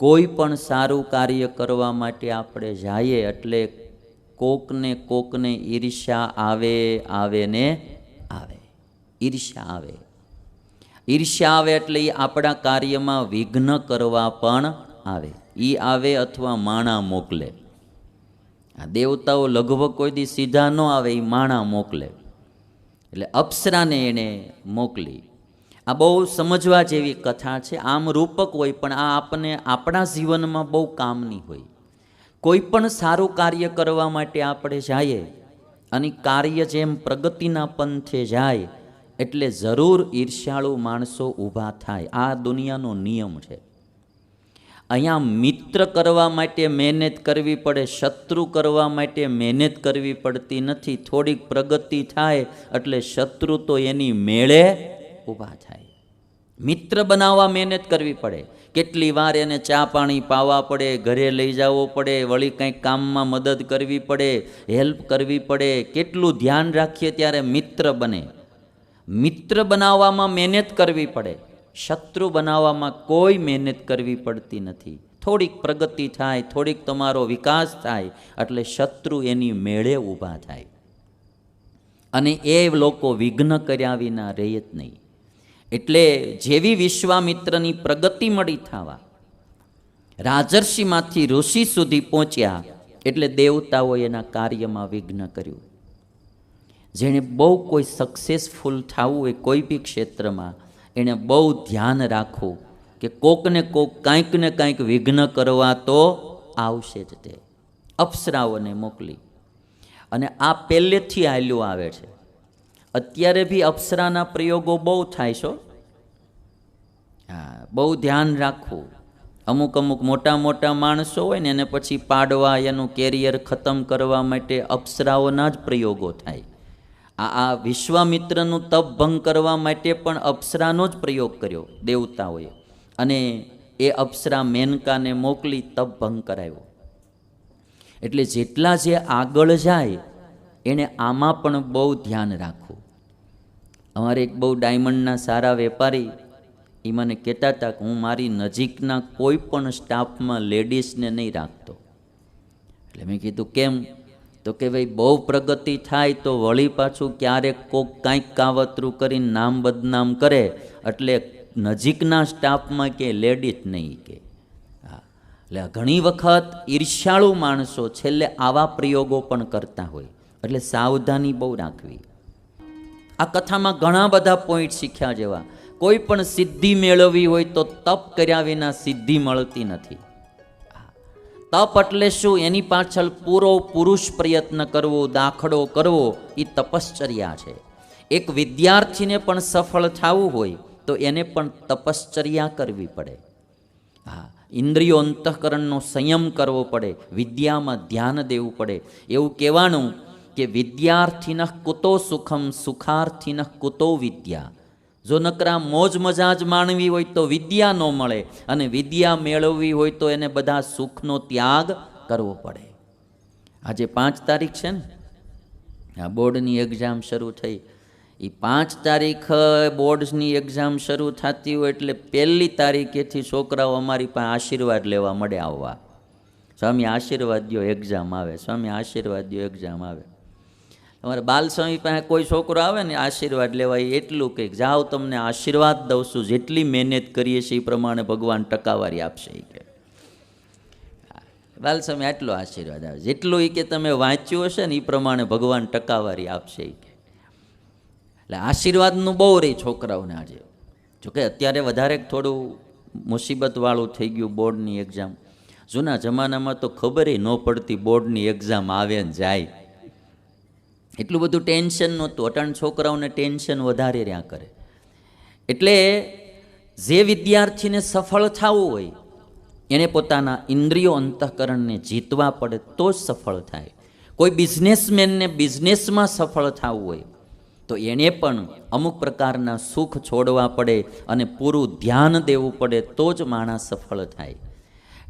કોઈ પણ સારું કાર્ય કરવા માટે આપણે જઈએ એટલે કોકને કોકને ઈર્ષ્યા આવે આવે ને આવે. ઈર્ષ્યા આવે. ઈર્ષ્યા આવે એટલે એ આપણા કાર્યમાં વિઘ્ન કરવા પણ આવે. એ આવે અથવા માણા મોકલે. આ દેવતાઓ લગભગ કોઈ દી સીધા ન આવે એ માણા મોકલે. એટલે અપ્સરાને એણે મોકલી. આ બહુ સમજવા જેવી કથા છે. આમ રૂપક હોય, પણ આ આપણને આપણા જીવનમાં બહુ કામની હોય. કોઈ પણ સારું કાર્ય કરવા માટે આપણે જઈએ અને કાર્ય જેમ પ્રગતિના પંથે જાય, એટલે જરૂર ઈર્ષ્યાળુ માણસો ઊભા થાય. આ દુનિયાનો નિયમ છે. અહીંયા મિત્ર કરવા માટે મહેનત કરવી પડે, શત્રુ કરવા માટે મહેનત કરવી પડતી નથી. થોડીક પ્રગતિ થાય, એટલે શત્રુ તો એની મેળે ઊભા થાય. મિત્ર બનાવવા મહેનત કરવી પડે. કેટલી વાર એને ચા પાણી પાવા પડે, ઘરે લઈ જવો પડે, વળી કંઈક કામમાં મદદ કરવી પડે, હેલ્પ કરવી પડે, કેટલું ધ્યાન રાખીએ ત્યારે મિત્ર બને. મિત્ર બનાવવામાં મહેનત કરવી પડે. શત્રુ બનાવવામાં કોઈ મહેનત કરવી પડતી નથી. થોડીક પ્રગતિ થાય, થોડીક તમારો વિકાસ થાય, એટલે શત્રુ એની મેળે ઊભા થાય. અને એ લોકો વિઘ્ન કર્યા વિના રહે જ નહીં. એટલે જેવી વિશ્વામિત્રની પ્રગતિ મળી થવા, રાજર્ષિમાંથી ઋષિ સુધી પહોંચ્યા એટલે દેવતાઓએ એના કાર્યમાં વિઘ્ન કર્યું. જેણે બહુ કોઈ સક્સેસફુલ થવું હોય કોઈ બી ક્ષેત્રમાં એણે બહુ ધ્યાન રાખવું કે કોકને કોક કાંઈક ને કાંઈક વિઘ્ન કરવા તો આવશે જ તે. અપ્સરાઓને મોકલી. અને આ પહેલેથી હાલ્યું આવે છે. અત્યારે બી અપ્સરાના પ્રયોગો બહુ થાય છો હા. બહુ ધ્યાન રાખવું. અમુક અમુક મોટા મોટા માણસો હોય ને એને પછી પાડવા એનું કેરિયર ખતમ કરવા માટે અપ્સરાઓના જ પ્રયોગો થાય. આ આ વિશ્વામિત્રનું તપ ભંગ કરવા માટે પણ અપ્સરાનો જ પ્રયોગ કર્યો દેવતાઓએ. અને એ અપ્સરા મેનકાને મોકલી તપ ભંગ કરાવ્યો એટલે જેટલા જે આગળ જાય એણે આમાં પણ બહુ ધ્યાન રાખવું. અમારે એક બહુ ડાયમંડના સારા વેપારી એ મને કહેતા હતા કે હું મારી નજીકના કોઈ પણ સ્ટાફમાં લેડીઝને નહીં રાખતો. એટલે મેં કીધું, કેમ? તો કે ભાઈ, બહુ પ્રગતિ થાય તો વળી પાછું ક્યારેક કોક કાંઈક કાવતરું કરીને નામ બદનામ કરે, એટલે નજીકના સ્ટાફમાં કે લેડીઝ નહીં કે. હા. એટલે ઘણી વખત ઈર્ષ્યાળુ માણસો છેલ્લે આવા પ્રયોગો પણ કરતા હોય. એટલે સાવધાની બહુ રાખવી. આ કથામાં ઘણા બધા પોઈન્ટ શીખ્યા જેવા. કોઈ પણ સિદ્ધિ મેળવવી હોય તો તપ કર્યા વિના સિદ્ધિ મળતી નથી. તપ એટલે શું? એની પાછળ પૂરો પુરુષ પ્રયત્ન કરવો, દાખલો કરવો એ તપશ્ચર્યા છે. એક વિદ્યાર્થીને પણ સફળ થવું હોય તો એને પણ તપશ્ચર્યા કરવી પડે. હા, ઇન્દ્રિયો અંતઃકરણનો સંયમ કરવો પડે. વિદ્યામાં ધ્યાન દેવું પડે. એવું કહેવાનું કે વિદ્યાર્થીન કુતો સુખમ, સુખાર્થીન કુતો વિદ્યા. જો નકરા મોજ મજા જ માણવી હોય તો વિદ્યા ન મળે અને વિદ્યા મેળવવી હોય તો એને બધા સુખનો ત્યાગ કરવો પડે. આજે પાંચ તારીખ છે ને? આ બોર્ડની એક્ઝામ શરૂ થઈ. એ પાંચ તારીખ બોર્ડની એક્ઝામ શરૂ થતી હોય એટલે પહેલી તારીખેથી છોકરાઓ અમારી પાસે આશીર્વાદ લેવા મળે આવવા. સ્વામી આશીર્વાદ દો એક્ઝામ આવે, સ્વામી આશીર્વાદ દો એક્ઝામ આવે. અમારે બાલસ્વામી પાસે કોઈ છોકરો આવે ને, આશીર્વાદ લેવા એટલું કંઈક. જાઓ તમને આશીર્વાદ દઉં છું, જેટલી મહેનત કરીએ છીએ એ પ્રમાણે ભગવાન ટકાવારી આપશે એ કે. બાલસ્વામી આટલો આશીર્વાદ આવે. જેટલું એ કે તમે વાંચ્યું હશે ને એ પ્રમાણે ભગવાન ટકાવારી આપશે એ કે. એટલે આશીર્વાદનું બહુ રહી છોકરાઓને આજે. જોકે અત્યારે વધારે થોડું મુસીબતવાળું થઈ ગયું બોર્ડની એક્ઝામ. જૂના જમાનામાં તો ખબર ન પડતી બોર્ડની એક્ઝામ આવે ને જાય. એટલું બધું ટેન્શન નહોતું. અટાણ છોકરાઓને ટેન્શન વધારે રહ્યા કરે. એટલે જે વિદ્યાર્થીને સફળ થવું હોય એને પોતાના ઇન્દ્રિયો અંતઃકરણને જીતવા પડે તો જ સફળ થાય. કોઈ બિઝનેસમેનને બિઝનેસમાં સફળ થવું હોય, તો એણે પણ અમુક પ્રકારના સુખ છોડવા પડે અને પૂરું ધ્યાન દેવું પડે તો જ માણસ સફળ થાય.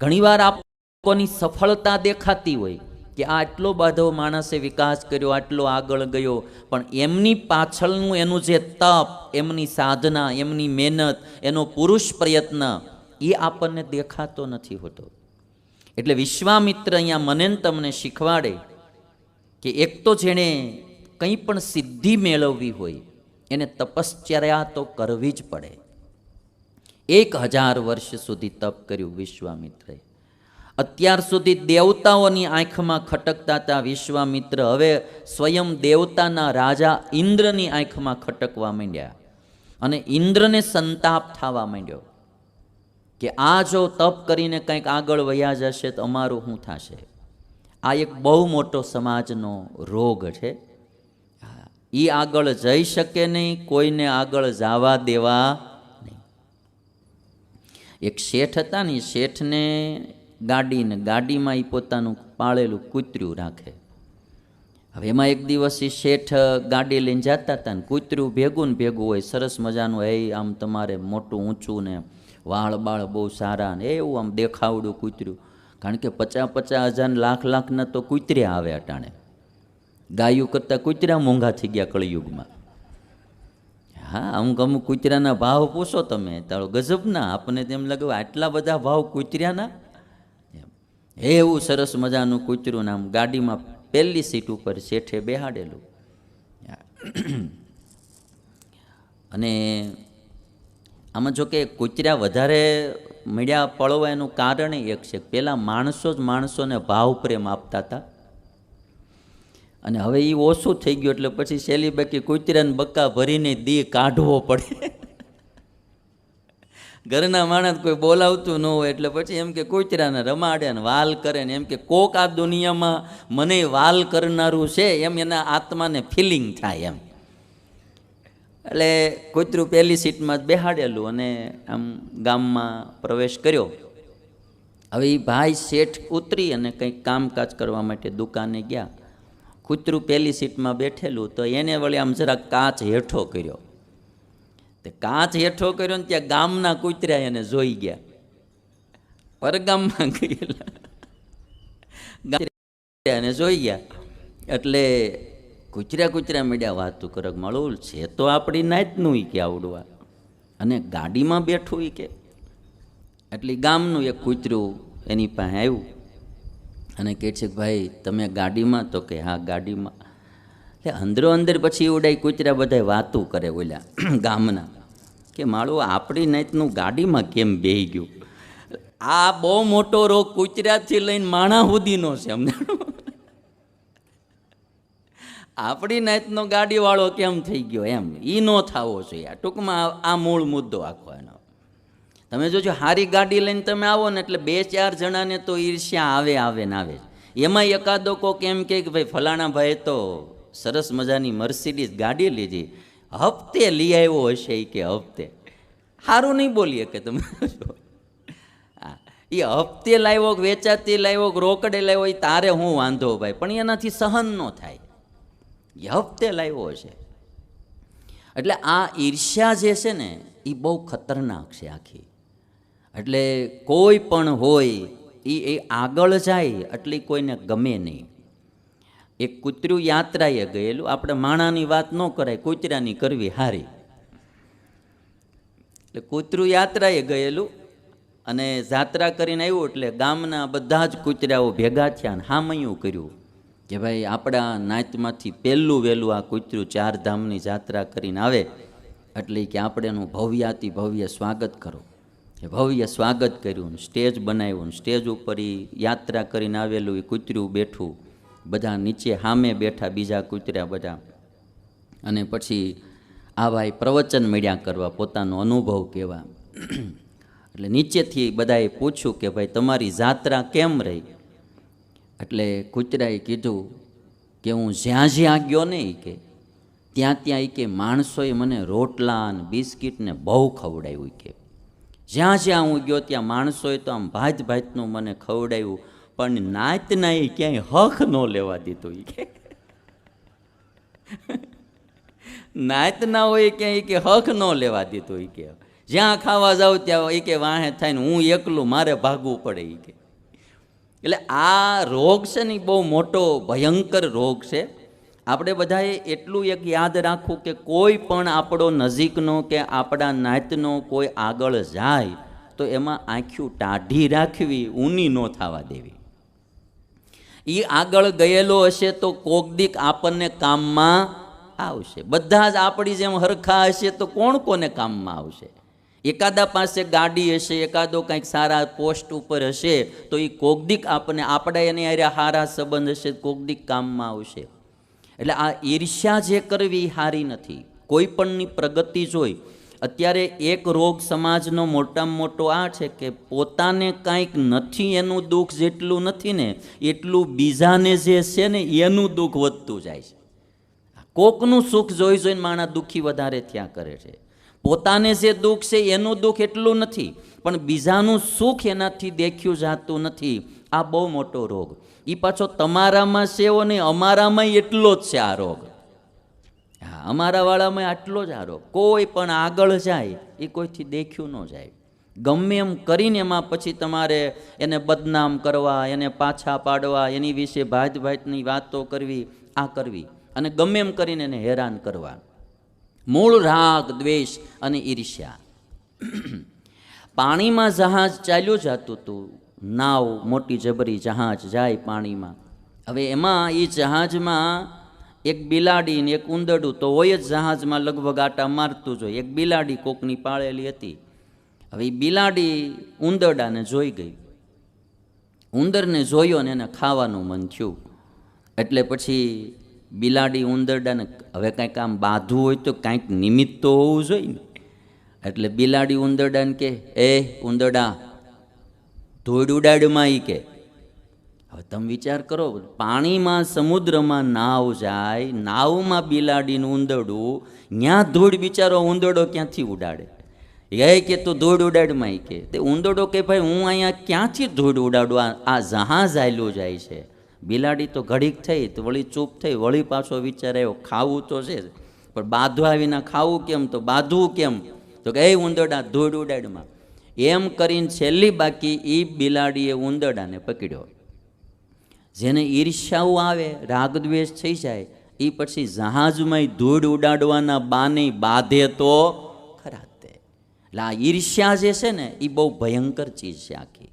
ઘણીવાર આપની સફળતા દેખાતી હોય કે આ આટલો બધો માણસે વિકાસ કર્યો, આટલો આગળ ગયો, પણ એમની પાછળનું એનું જે તપ, એમની સાધના, એમની મહેનત, એનો પુરુષ પ્રયત્ન, એ આપણને દેખાતો નથી હોતો. એટલે વિશ્વામિત્ર અહીંયા મને તમને શીખવાડે કે એક તો જેણે કંઈ પણ સિદ્ધિ મેળવવી હોય, એને તપશ્ચર્યા તો કરવી જ પડે. એક હજાર વર્ષ સુધી તપ કર્યું વિશ્વામિત્રે અત્યાર સુધી દેવતાઓની આંખમાં ખટકતા હતા વિશ્વામિત્ર. હવે સ્વયં દેવતાના રાજા ઇન્દ્રની આંખમાં ખટકવા માંડ્યા અને ઇન્દ્રને સંતાપ થવા માંડ્યો કે આ જો તપ કરીને કંઈક આગળ વયા જશે તો અમારું શું થશે? આ એક બહુ મોટો સમાજનો રોગ છે. એ આગળ જઈ શકે નહીં, કોઈને આગળ જવા દેવા નહીં. એક શેઠ હતા ને શેઠને ગાડીને ગાડીમાં એ પોતાનું પાળેલું કૂતર્યું રાખે. હવે એમાં એક દિવસ એ શેઠ ગાડી લઈને જતા હતા ને કૂતર્યું ભેગું ને ભેગું હોય, સરસ મજાનું એ આમ તમારે મોટું ઊંચું ને વાળ બાળ બહુ સારા ને, એવું આમ દેખાવડું કૂતર્યું કારણ કે પચાસ પચાસ હજાર લાખ લાખના તો કૂતર્યા આવે અટાણે. ગાયું કરતાં કૂતરા મોંઘા થઈ ગયા કળિયુગમાં. હા, અમુક અમુક કૂતરાના ભાવ પૂછો તમે, તારો ગજબના, આપણને તેમ લાગે, આટલા બધા ભાવ કૂતર્યાના એમ. એવું સરસ મજાનું કૂતરું નામ ગાડીમાં પહેલી સીટ ઉપર શેઠે બેહાડેલું. અને આમાં જો કે કૂતરા વધારે મળ્યા પળવા એનું કારણ એક છે પહેલાં માણસો જ માણસોને ભાવ પ્રેમ આપતા હતા. અને હવે એ ઓછું થઈ ગયું એટલે પછી શેલી બાકી કૂતરાને બક્કા ભરીને દી કાઢવો પડે. ઘરના માણસ કોઈ બોલાવતું ન હોય એટલે પછી એમ કે કૂતરાને રમાડે ને વાલ કરે ને એમ કે કોક આ દુનિયામાં મને વાલ કરનારું છે એમ એના આત્માને ફિલિંગ થાય એમ. એટલે કૂતરું પહેલી સીટમાં જ બેહાડેલું અને આમ ગામમાં પ્રવેશ કર્યો. હવે એ ભાઈ શેઠ ઉતરી અને કંઈક કામકાજ કરવા માટે દુકાને ગયા. કૂતરું પહેલી સીટમાં બેઠેલું તો એને વળી આમ જરાક કાચ હેઠો કર્યો. તે કાચ હેઠો કર્યો ને ત્યાં ગામના કૂતરા એને જોઈ ગયા. પરગામમાં ગયેલા. એને જોઈ ગયા. એટલે કૂતરા કૂતરા મીડ્યા, વાતું કરે મળું, છે તો આપણી નાતનું કે આવડવા. અને ગાડીમાં બેઠું એ કે. એટલે ગામનું એક કૂતરું એની પાસે આવ્યું. અને કહે છે કે ભાઈ, તમે ગાડીમાં? તો કે હા, ગાડીમાં. એટલે અંદરો અંદર પછી ઉડાય કૂતરા બધા વાતું કરે ઓલ્યા ગામના. કે માળું આપણી નાતનું ગાડીમાં કેમ બેહી ગયું? આ બહુ મોટો રોગ કૂતરાથી લઈને માણા સુધીનો છે, અમને. આપણી નાતનો ગાડીવાળો કેમ થઈ ગયો એમ? એ ન થવો જોઈએ ટૂંકમાં આ- મૂળ મુદ્દો આખો એનો. તમે જોજો, હારી ગાડી લઈને તમે આવો ને એટલે બે ચાર જણાને તો ઈર્ષ્યા આવે આવે ને આવે. એમાં એકાદો કોક એમ કે ભાઈ, ફલાણા ભાઈ તો સરસ મજાની મર્સિડીઝ ગાડી લીધી. હપ્તે લઈ આવ્યો હશે એ કે હપ્તે. સારું નહીં બોલીએ કે તમે. એ હપ્તે લાવ્યો કે વેચાતી લાવ્યો કે રોકડે લાવ્યો એ તારે હું વાંધો ભાઈ, પણ એનાથી સહન ન થાય. એ હપ્તે લાવ્યો હશે. એટલે આ ઈર્ષ્યા જે છે ને એ બહુ ખતરનાક છે આખી. એટલે કોઈ પણ હોય એ એ આગળ જાય એટલે કોઈને ગમે નહીં. એક કૂતરું યાત્રાએ ગયેલું. આપણે માણાની વાત ન કરાય, કૂતરાની કરવી હારી. એટલે કૂતરું યાત્રાએ ગયેલું અને જાત્રા કરીને આવ્યું એટલે ગામના બધા જ કૂતરાઓ ભેગા થયા ને હામયું કર્યું કે ભાઈ આપણા નાતમાંથી પહેલું વહેલું આ કૂતરું ચાર ધામની જાત્રા કરીને આવે એટલે કે આપણે એનું ભવ્યાતિ ભવ્ય સ્વાગત કરો. એ ભવ્ય સ્વાગત કર્યું સ્ટેજ બનાવ્યું સ્ટેજ ઉપર એ યાત્રા કરીને આવેલું એ કૂતરું બેઠું. બધા નીચે સામે બેઠા, બીજા કૂતર્યા બધા. અને પછી આ ભાઈ પ્રવચન મળ્યા કરવા, પોતાનો અનુભવ કહેવા. એટલે નીચેથી બધાએ પૂછ્યું કે ભાઈ, તમારી જાત્રા કેમ રહી? એટલે કૂતરાએ કીધું કે, હું જ્યાં જ્યાં ગયો નહીં કે, ત્યાં ત્યાં કે માણસોએ મને રોટલા અને બિસ્કિટને બહુ ખવડાવ્યું કે. જ્યાં જ્યાં હું ગયો ત્યાં માણસોએ તો આમ ભાત ભાતનું મને ખવડાવ્યું પણ નાતના એ ક્યાંય હક ન લેવા દીધો એ કે. નાતના હોય ક્યાંય કે હક ન લેવા દીધો એ કે. જ્યાં ખાવા જાઉં ત્યાં એ કે વાહે થાય ને હું એકલું મારે ભાગવું પડે એ કે. એટલે આ રોગ છે ને બહુ મોટો ભયંકર રોગ છે. આપણે બધાએ એટલું એક યાદ રાખવું કે કોઈ પણ આપણો નજીકનો કે આપણા નાતનો કોઈ આગળ જાય તો એમાં આંખ્યું ટાઢી રાખવી, ઊની ન થવા દેવી. એ આગળ ગયેલો હશે તો કોક દીક આપણને કામમાં આવશે. બધા જ આપણી જેમ હરખા હશે તો કોણ કોને કામમાં આવશે? એકાદા પાસે ગાડી હશે, એકાદો કંઈક સારા પોસ્ટ ઉપર હશે, તો એ કોક દીક આપણને આપણે એની અરે સારા સંબંધ હશે, કોક દીક કામમાં આવશે. એટલે આ ઈર્ષ્યા જે કરવી એ સારી નથી. કોઈ પણની પ્રગતિ જોઈ અત્યારે એક રોગ સમાજનો મોટામાં મોટો આ છે કે પોતાને કાંઈક નથી, એનું દુઃખ જેટલું નથી ને, એટલું બીજાને જે છે ને, એનું દુઃખ વધતું જાય છે. કોકનું સુખ જોઈ જોઈને માણસ દુઃખી વધારે થયા કરે છે. પોતાને જે દુઃખ છે, એનું દુઃખ એટલું નથી, પણ બીજાનું સુખ એનાથી દેખ્યું જાતું નથી. આ બહુ મોટો રોગ. એ પાછો તમારામાં છે નહીં અમારામાં એટલો જ છે આ રોગ. હા, અમારા વાળામાં આટલો જ આરોપ કોઈ પણ આગળ જાય, એ કોઈથી દેખ્યું ન જાય. ગમે એમ કરીને એમાં પછી તમારે એને બદનામ કરવા, એને પાછા પાડવા, એની વિશે ભાત ભાતની વાતો કરવી, આ કરવી. અને ગમે એમ કરીને એને હેરાન કરવા. મૂળ રાગ, દ્વેષ અને ઈર્ષ્યા. પાણીમાં જહાજ ચાલ્યું જતું હતું. નાવ, મોટી જબરી જહાજ જાય પાણીમાં. હવે એમાં એ જહાજમાં એક બિલાડી ને એક ઉંદરડું તો હોય જ જહાજમાં લગભગ આટા મારતું જોઈએ એક બિલાડી કોકની પાળેલી હતી. હવે એ બિલાડી ઉંદરડાને જોઈ ગઈ. ઉંદરને જોયો ને એને ખાવાનું મન થયું. એટલે પછી બિલાડી ઉંદરડાને હવે કાંઈક આમ બાંધવું હોય તો કાંઈક નિમિત્ત તો હોવું જોઈએ ને. એટલે બિલાડી ઉંદરડાને કે એ ઉંદરડા, ધોઈડ ઉડાડમાં એ કે હવે તમે વિચાર કરો, પાણીમાં સમુદ્રમાં નાવ જાય, નાવમાં બિલાડીનું ઉંદરડું ત્યાં ધૂળ બિચારો ઉંદરડો ક્યાંથી ઉડાડે? એ કે તું ધૂળ ઉડાડમાં કે. તે ઉંદરડો કે ભાઈ, હું અહીંયા ક્યાંથી ધૂળ ઉડાડું? આ જહાજ આયલું જાય છે. બિલાડી તો ઘડીક થઈ, તો વળી ચૂપ થઈ, વળી પાછો વિચાર આવ્યો ખાવું તો છે. પણ બાંધવા વિના ખાવું કેમ? તો બાંધવું કેમ? તો કે, એ ઉંદરડા ધૂળ ઉડાડમાં એમ કરીને છેલ્લી બાકી એ બિલાડીએ ઉંદરડાને પકડ્યો. જેને ઈર્ષ્યાઓ આવે, રાગદ્વેષ થઈ જાય એ પછી જહાજમાં ધૂળ ઉડાડવાના બાને બાંધે તો ખરા તે. એટલે આ ઈર્ષ્યા જે છે ને એ બહુ ભયંકર ચીજ છે આખી.